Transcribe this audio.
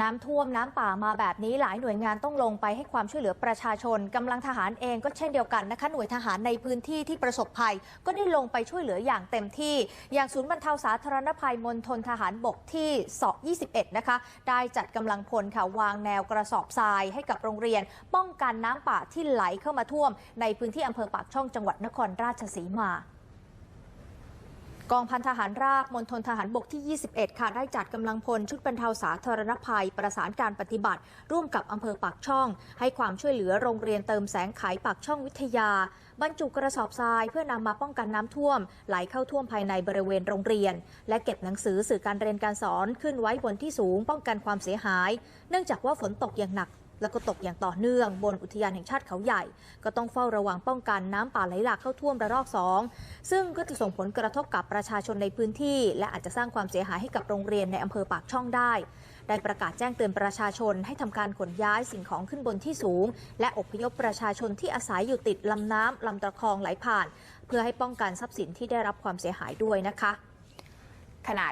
น้ำท่วมน้ำป่ามาแบบนี้หลายหน่วยงานต้องลงไปให้ความช่วยเหลือประชาชนกำลังทหารเองก็เช่นเดียวกันนะคะหน่วยทหารในพื้นที่ที่ประสบภัย ก็ได้ลงไปช่วยเหลืออย่างเต็มที่ อย่างศูนย์บรรเทาสาธารณภัยมณฑลทหารบกที่สาะ21 นะคะ ได้จัดกำลังพลค่ะวางแนวกระสอบทรายให้กับโรงเรียน ป้องกันน้ำป่าที่ไหลเข้ามาท่วม ในพื้นที่อำเภอปากช่องจังหวัดนครราชสีมา กองพันทหารราบมณฑลทหารบกที่ 21 ค่ะ ได้จัดกำลังพลชุดบรรเทาสาธารณภัย ประสานการปฏิบัติ ร่วมกับอำเภอปากช่อง ให้ความช่วยเหลือโรงเรียนเติมแสงไขปากช่องวิทยา บรรจุกระสอบทรายเพื่อนำมาป้องกันน้ำท่วม ไหลเข้าท่วมภายในบริเวณโรงเรียน และเก็บหนังสือสื่อการเรียนการสอนขึ้นไว้บนที่สูงป้องกันความเสียหาย เนื่องจากว่าฝนตกอย่างหนัก แล้วก็ตกอย่างต่อเนื่อง บนอุทยานแห่งชาติเขาใหญ่ ก็ต้องเฝ้าระวังป้องกันน้ำป่าไหลหลากเข้าท่วมระลอกสองซึ่งก็จะส่งผลกระทบกับประชาชนในพื้นที่ และอาจจะสร้างความเสียหายให้กับโรงเรียนในอำเภอปากช่องได้ ได้ประกาศแจ้งเตือนประชาชนให้ทำการขนย้ายสิ่งของขึ้นบนที่สูง และอพยพประชาชนที่อาศัยอยู่ติดลำน้ำลำตะคองไหลผ่าน เพื่อให้ป้องกันทรัพย์สินที่ได้รับความเสียหายด้วยนะคะขณะ